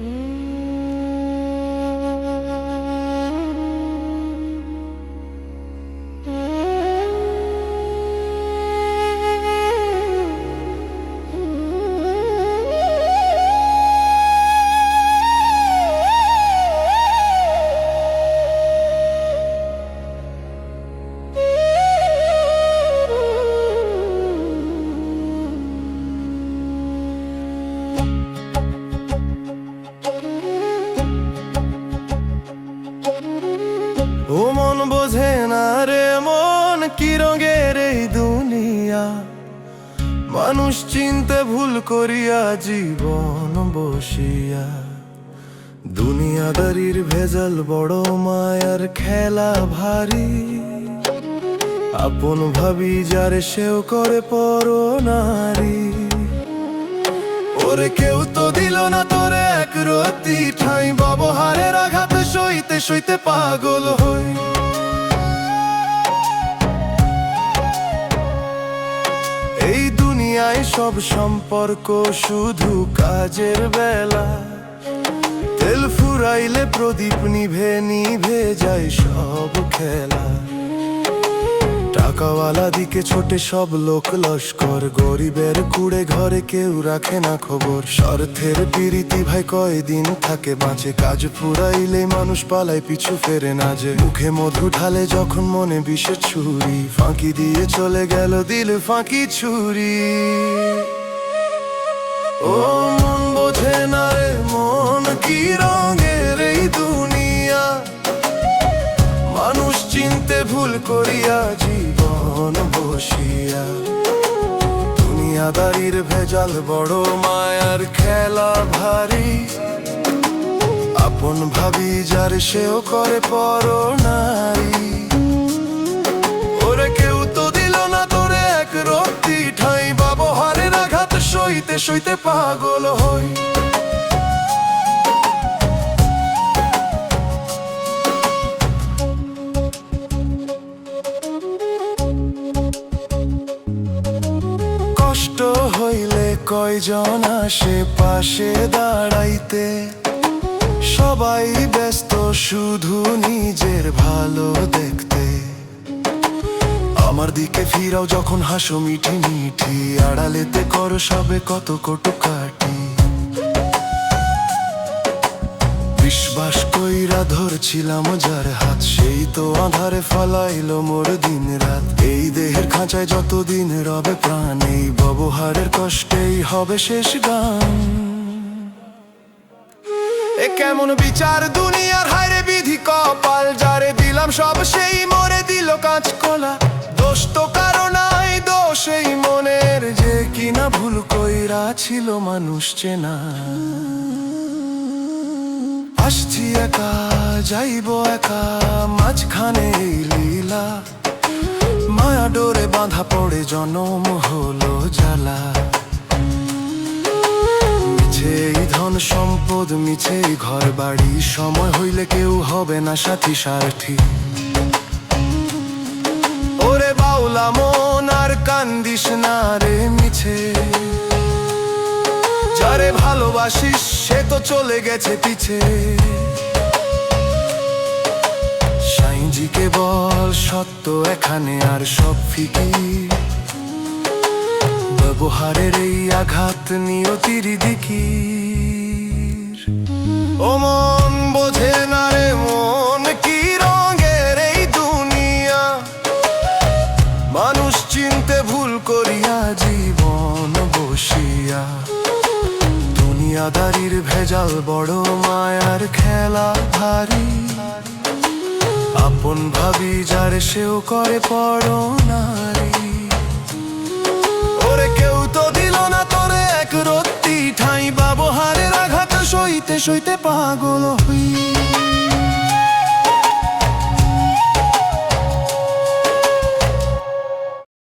Mm. ও মন বোঝে না রে, মন কি রঙের এই দুনিয়া? মানুষ চিনতে ভুল করিয়া জীবন বসিয়া। দুনিয়াদারির ভেজাল বড় মায়ার খেলা ভারী। আপন ভাবি যারে সেও করে পর নারী। ওরে কেউ তো দিল না তোরে এক রতি ঠাই, ব্যবহারের আঘাতে সইতে সইতে পাগল হই। এই দুনিয়ায় সব সম্পর্ক শুধু কাজের বেলা। তেল ফুরাইলে প্রদীপ নিভে নিভে যায় সব খেলা। টাকাওয়ালা দিকে ছোটে সব লোক লস্কর। গরিবের কুড়ে ঘরে কেউ রাখে না খবর। স্বার্থের পিরিতি ভাই কয়দিন থাকে বাঁচে। কাজ ফুরাইলে মানুষ পালায়, পিছু ফেরে না যে। মুখে মধু ঢালে যখন মনে বিষের ছুরি। ফাঁকি দিয়ে চলে গেল দিল ফাঁকি ছুরি। ও মন বোঝে না রে মন কি করিয়া জীবন বসিয়া। দুনিয়াদারির ভেজাল বড় মায়ার খেলা ভারী। আপন ভাবি যার সেও করে পর নারী ওরে কেউ তো দিল না তোরে এক রক্তি ঠাই, ব্যবহারের আঘাত সইতে সইতে পাগল হই। কয়জন আসে পাশে দাঁড়াইতে? সবাই ব্যস্ত, শুধু নিজের ভালো দেখতে। আমার দিকে ফিরাও যখন হাসো মিঠি মিঠি, আড়ালেতে করো সবে কত কটু কাটি। বিশ্বাস কইরা ধরছিলাম যার হাত, সেই তো আধারে ফালাইলো মোর দিন রাত। এই দেহের খাঁচায় যতদিন রবে প্রাণ, এই ব্যবহারের কষ্টেই হবে শেষ গান। এ কেমন বিচার দুনিয়ার? হায়রে বিধি কপাল, যারে দিলাম সব সেই মরে দিল কাঁচ কলা দোষ তো কারও নাই দোষ এই মনের যে কিনা ভুল কইরা ছিল মানুষ চেনা। আসছি একা, যাইব একা মাঝখানে লীলা। বাঁধা পড়ে জনম হলো জ্বালা। মিছে এই ধন সম্পদ মিছে এই ঘর বাড়ি সময় হইলে কেউ হবে না সাথী সারথি। ওরে বাউলা, মন আর কান্দিস না রে মিছে। যারে ভালোবাসিস, সে তো চলে গেছে পিছে। সাইজিকে বল, সত্য এখানে আর সব ফিকি। ব্যবহারের এই আঘাত নিয়তির দিকি ও মন বোঝে না রে মন, কি রঙের এই দুনিয়া? মানুষ চিনতে ভুল করিয়া জীবন বসিয়া। দুনিয়াদারির ভেজাল বড় মায়ার খেলা ভারী। আপন ভাবি যার সেও করে পড় নারী ওরে কেউ তো দিল না তোরে এক রত্তি ঠাই, ব্যবহারের আঘাত সইতে সইতে পাগল হই।